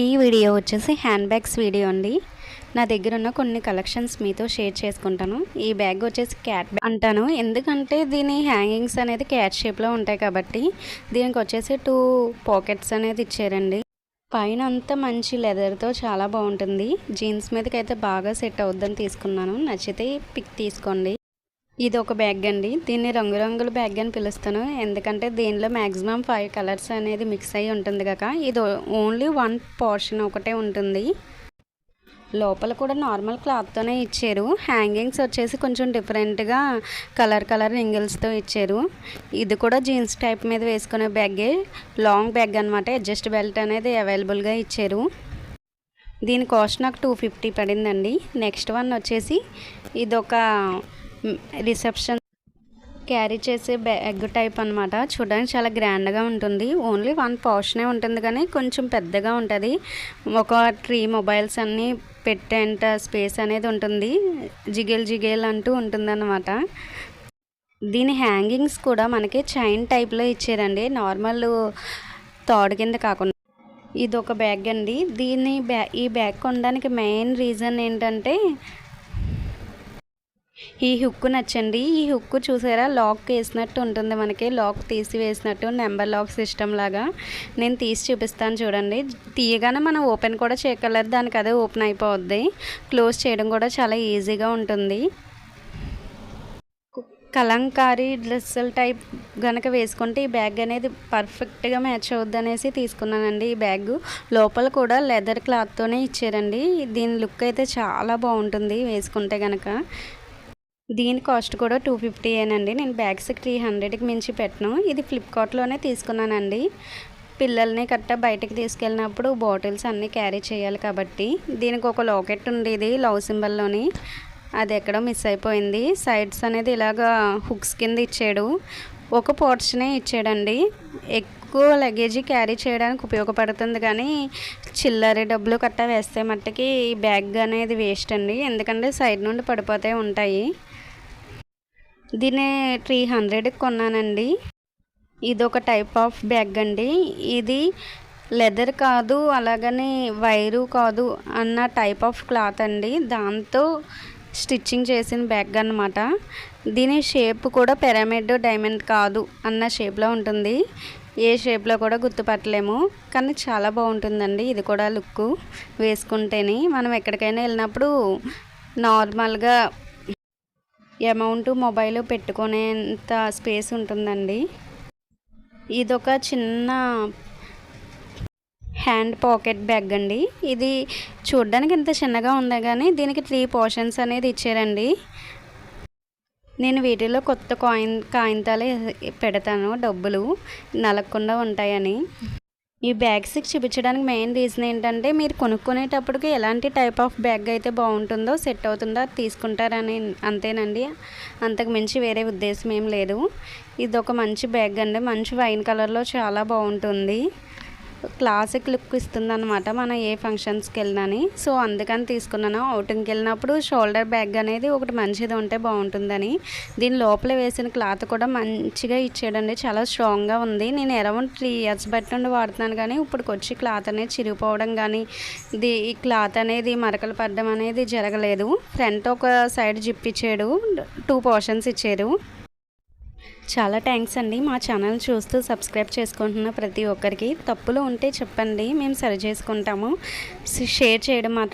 ఈ వీడియో వచ్చేసి hand bags video అండి. నా దగ్గర ఉన్న కొన్ని కలెక్షన్స్ మీతో షేర్ చేసుకుంటాను. ఈ బ్యాగ్ వచ్చేసి క్యాట్ బ్యాగ్ అంటాను. ఎందుకంటే దీని హ్యాంగింగ్స్ అనేది క్యాట్ షేప్లో ఉంటాయి కాబట్టి దీనికి వచ్చేసి టూ పాకెట్స్ అనేది ఇచ్చారండి. పైన అంతా మంచి లెదర్తో చాలా బాగుంటుంది. జీన్స్ మీదకి అయితే బాగా సెట్ అవుద్దని తీసుకున్నాను. నచ్చితే పిక్ తీసుకోండి. ఇది ఒక బ్యాగ్ అండి దీన్ని రంగురంగుల బ్యాగ్ అని పిలుస్తాను. ఎందుకంటే దీనిలో మ్యాక్సిమం ఫైవ్ కలర్స్ అనేది మిక్స్ అయ్యి ఉంటుంది కాక ఇది ఓన్లీ వన్ పోర్షన్ ఒకటే ఉంటుంది. లోపల కూడా నార్మల్ క్లాత్తోనే ఇచ్చారు. హ్యాంగింగ్స్ వచ్చేసి కొంచెం డిఫరెంట్గా కలర్ కలర్ రింగిల్స్తో ఇచ్చారు. ఇది కూడా జీన్స్ టైప్ మీద వేసుకునే బ్యాగే. లాంగ్ బ్యాగ్ అనమాట అడ్జస్ట్ బెల్ట్ అనేది అవైలబుల్గా ఇచ్చారు. దీని కాస్ట్ నాకు టూ ఫిఫ్టీ పడిందండి. నెక్స్ట్ వన్ వచ్చేసి ఇదొక రిసెప్షన్ క్యారీ చేసే బ్యాగ్ టైప్ అనమాట చూడడానికి చాలా గ్రాండ్గా ఉంటుంది. ఓన్లీ వన్ పోర్షనే ఉంటుంది కానీ కొంచెం పెద్దగా ఉంటుంది. ఒక త్రీ మొబైల్స్ అన్నీ పెట్టేంత స్పేస్ అనేది ఉంటుంది. జిగేల్ జిగేల్ అంటూ ఉంటుందన్నమాట. దీని హ్యాంగింగ్స్ కూడా మనకి చైన్ టైప్లో ఇచ్చారండి. నార్మల్ తాడు కింద కాకుండా. ఇది ఒక బ్యాగ్ అండి. దీన్ని బ్యా ఈ బ్యాగ్ కొనడానికి మెయిన్ రీజన్ ఏంటంటే ఈ హుక్ నచ్చండి. ఈ హుక్ చూసారా? లాక్ వేసినట్టు ఉంటుంది మనకి. లాక్ తీసి వేసినట్టు నెంబర్ లాక్ సిస్టమ్ లాగా. నేను తీసి చూపిస్తాను చూడండి. తీయగానే మనం ఓపెన్ కూడా చేయగలరు దానికి అదే ఓపెన్ అయిపోద్ది. క్లోజ్ చేయడం కూడా చాలా ఈజీగా ఉంటుంది. కలంకారీ డ్రెస్సుల టైప్ కనుక వేసుకుంటే ఈ బ్యాగ్ అనేది పర్ఫెక్ట్గా మ్యాచ్ అవుద్ది అనేసి తీసుకున్నానండి ఈ బ్యాగ్. లోపల కూడా లెదర్ క్లాత్తోనే ఇచ్చారండి. దీని లుక్ అయితే చాలా బాగుంటుంది వేసుకుంటే కనుక దీని కాస్ట్ కూడా టూ ఫిఫ్టీ ఏనండి. నేను బ్యాగ్స్ త్రీ హండ్రెడ్కి మించి పెట్టను. ఇది ఫ్లిప్కార్ట్లోనే తీసుకున్నానండి. పిల్లల్ని కట్ట బయటకు తీసుకెళ్ళినప్పుడు బాటిల్స్ అన్నీ క్యారీ చేయాలి కాబట్టి. దీనికి ఒక లాకెట్ ఉండేది లవ్ సింబల్లోని. అది ఎక్కడో మిస్ అయిపోయింది. సైడ్స్ అనేది ఇలాగా హుక్స్ కింద ఇచ్చాడు. ఒక పోర్షనే ఇచ్చాడండి. ఎక్కువ లగేజీ క్యారీ చేయడానికి ఉపయోగపడుతుంది కానీ చిల్లర డబ్బులు కట్ట వేస్తే మట్టుకి ఈ బ్యాగ్ అనేది వేస్ట్ అండి. ఎందుకంటే సైడ్ నుండి పడిపోతే ఉంటాయి. దీన్ని త్రీ హండ్రెడ్కి కొన్నానండి. ఇది ఒక టైప్ ఆఫ్ బ్యాగ్ అండి. ఇది లెదర్ కాదు అలాగని వైరు కాదు అన్న టైప్ ఆఫ్ క్లాత్ అండి. దాంతో స్టిచ్చింగ్ చేసిన బ్యాగ్ అనమాట దీని షేప్ కూడా పిరమిడ్ డైమండ్ కాదు అన్న షేప్లో ఉంటుంది. ఏ షేప్లో కూడా గుర్తుపట్టలేము. కానీ చాలా బాగుంటుందండి ఇది కూడా లుక్ వేసుకుంటేనే. మనం ఎక్కడికైనా వెళ్ళినప్పుడు నార్మల్గా అమౌంట్ మొబైల్ పెట్టుకునేంత స్పేస్ ఉంటుందండి. ఇదొక చిన్న హ్యాండ్ పాకెట్ బ్యాగ్ అండి. ఇది చూడడానికి ఇంత చిన్నగా ఉంది కానీ దీనికి త్రీ పోర్షన్స్ అనేది ఇచ్చారండి. నేను వీటిలో కొత్త కాయిన్ కాగితాలు పెడతాను డబ్బులు నలగకుండా ఉంటాయని. ఈ బ్యాగ్స్కి చూపించడానికి మెయిన్ రీజన్ ఏంటంటే మీరు కొనుక్కునేటప్పటికి ఎలాంటి టైప్ ఆఫ్ బ్యాగ్ అయితే బాగుంటుందో సెట్ అవుతుందో అది తీసుకుంటారని అంతేనండి. అంతకు మించి వేరే ఉద్దేశం ఏం లేదు. ఇది ఒక మంచి బ్యాగ్ అండి. మంచి వైన్ కలర్లో చాలా బాగుంటుంది. క్లాసిక్ లుక్ ఇస్తుంది అనమాట మనం ఏ ఫంక్షన్స్కి వెళ్ళినని సో అందుకని తీసుకున్నాను. అవుటింగ్కి వెళ్ళినప్పుడు షోల్డర్ బ్యాగ్ అనేది ఒకటి మంచిది ఉంటే బాగుంటుందని. దీని లోపల వేసిన క్లాత్ కూడా మంచిగా ఇచ్చాడండి. చాలా స్ట్రాంగ్గా ఉంది. నేను అరౌండ్ త్రీ ఇయర్స్ బట్టి నుండి వాడుతున్నాను కానీ ఇప్పటికి వచ్చి క్లాత్ అనేది చిరిగిపోవడం కానీ ఇది ఈ క్లాత్ అనేది మరకలు పడడం అనేది జరగలేదు. ఫ్రంట్ ఒక సైడ్ జిప్ ఇచ్చాడు. టూ పోర్షన్స్ ఇచ్చారు. చాలా థ్యాంక్స్ అండి. మా ఛానల్ చూస్తూ సబ్స్క్రైబ్ చేసుకుంటున్న ప్రతి ఒక్కరికి. తప్పులు ఉంటే చెప్పండి. మేము సరి చేసుకుంటాము. షేర్ చేయడం మాత్రం